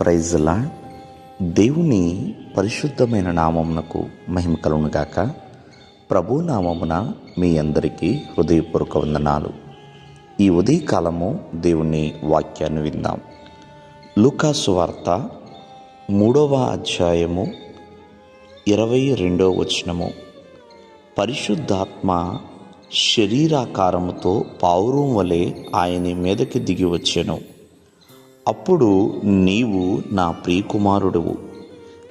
ప్రైజ్లా దేవుని పరిశుద్ధమైన నామమునకు మహిమ గాక. ప్రభు నామమున మీ అందరికీ హృదయపూర్వక వందనాలు. ఈ ఉదయకాలము దేవుని వాక్యాన్ని విందాం. లూకాసు వార్త మూడవ అధ్యాయము ఇరవై రెండవ వచనము. పరిశుద్ధాత్మ శరీరాకారముతో పావురం వలె ఆయన మీదకి దిగి వచ్చాను. అప్పుడు నీవు నా ప్రియకుమారుడువు.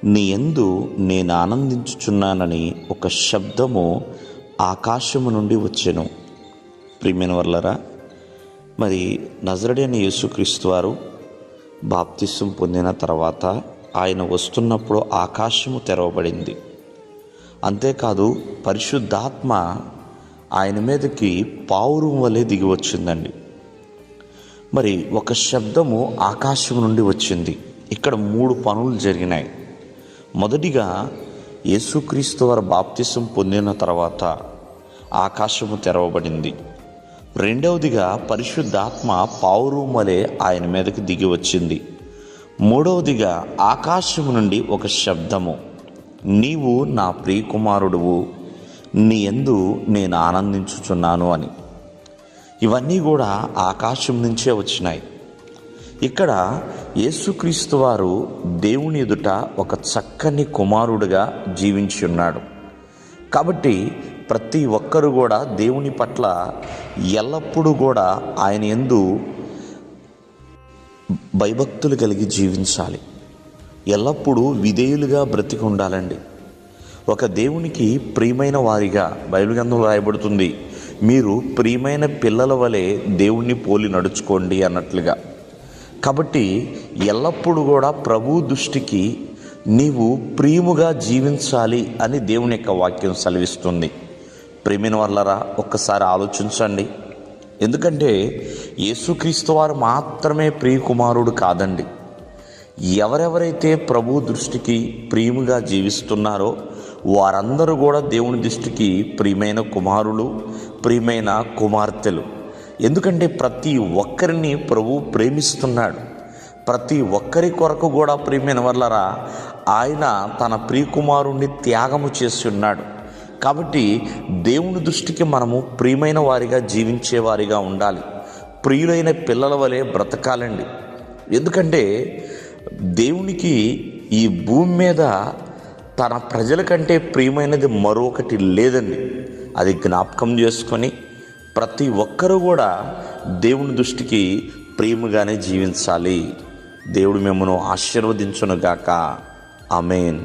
నీ ఎందు నేను ఆనందించుచున్నానని ఒక శబ్దము ఆకాశము నుండి వచ్చెను. ప్రియమైన వర్లరా మరి నజరడైన యేసుక్రీస్తు వారు బాప్తిసం పొందిన తర్వాత ఆయన వస్తున్నప్పుడు ఆకాశము తెరవబడింది. అంతేకాదు పరిశుద్ధాత్మ ఆయన మీదకి పావురం వలె దిగి వచ్చిందండి. మరి ఒక శబ్దము ఆకాశం నుండి వచ్చింది. ఇక్కడ మూడు పనులు జరిగినాయి. మొదటిగా యేసుక్రీస్తు వారి బాప్తిసం పొందిన తర్వాత ఆకాశము తెరవబడింది. రెండవదిగా పరిశుద్ధాత్మ పావురూమలే ఆయన మీదకి దిగి వచ్చింది. మూడవదిగా ఆకాశము నుండి ఒక శబ్దము. నీవు నా ప్రియకుమారుడువు నీ ఎందు నేను ఆనందించుచున్నాను అని. ఇవన్నీ కూడా ఆకాశం నుంచే వచ్చినాయి. ఇక్కడ యేసుక్రీస్తు వారు దేవుని ఎదుట ఒక చక్కని కుమారుడుగా జీవించి ఉన్నాడు. కాబట్టి ప్రతి ఒక్కరు కూడా దేవుని పట్ల ఎల్లప్పుడూ కూడా ఆయన ఎందు భయభక్తులు కలిగి జీవించాలి. ఎల్లప్పుడూ విధేయులుగా బ్రతికి ఉండాలండి. ఒక దేవునికి ప్రియమైన వారిగా బైబిల్ గ్రంథంలో రాయబడుతుంది. మీరు ప్రియమైన పిల్లల వలె దేవుణ్ణి పోలి నడుచుకోండి అన్నట్లుగా. కాబట్టి ఎల్లప్పుడూ కూడా ప్రభు దృష్టికి నీవు ప్రియముగా జీవించాలి అని దేవుని యొక్క వాక్యం సెలవిస్తుంది. ప్రేమిన వల్లరా ఒక్కసారి ఆలోచించండి. ఎందుకంటే యేసుక్రీస్తు వారు మాత్రమే ప్రియకుమారుడు కాదండి. ఎవరెవరైతే ప్రభు దృష్టికి ప్రియముగా జీవిస్తున్నారో వారందరూ కూడా దేవుని దృష్టికి ప్రియమైన కుమారులు ప్రియమైన కుమార్తెలు. ఎందుకంటే ప్రతి ఒక్కరిని ప్రభు ప్రేమిస్తున్నాడు. ప్రతి ఒక్కరి కొరకు కూడా ప్రియమైన వల్లరా ఆయన తన ప్రియకుమారుణ్ణి త్యాగము చేసి ఉన్నాడు. కాబట్టి దేవుని దృష్టికి మనము ప్రియమైన వారిగా జీవించే వారిగా ఉండాలి. ప్రియులైన పిల్లల వలె బ్రతకాలండి. ఎందుకంటే దేవునికి ఈ భూమి మీద తన ప్రజల కంటే ప్రియమైనది మరొకటి లేదండి. అది జ్ఞాపకం చేసుకొని ప్రతి ఒక్కరూ కూడా దేవుని దృష్టికి ప్రేమగానే జీవించాలి. దేవుడు మిమ్మను ఆశీర్వదించునుగాక. ఆమెన్.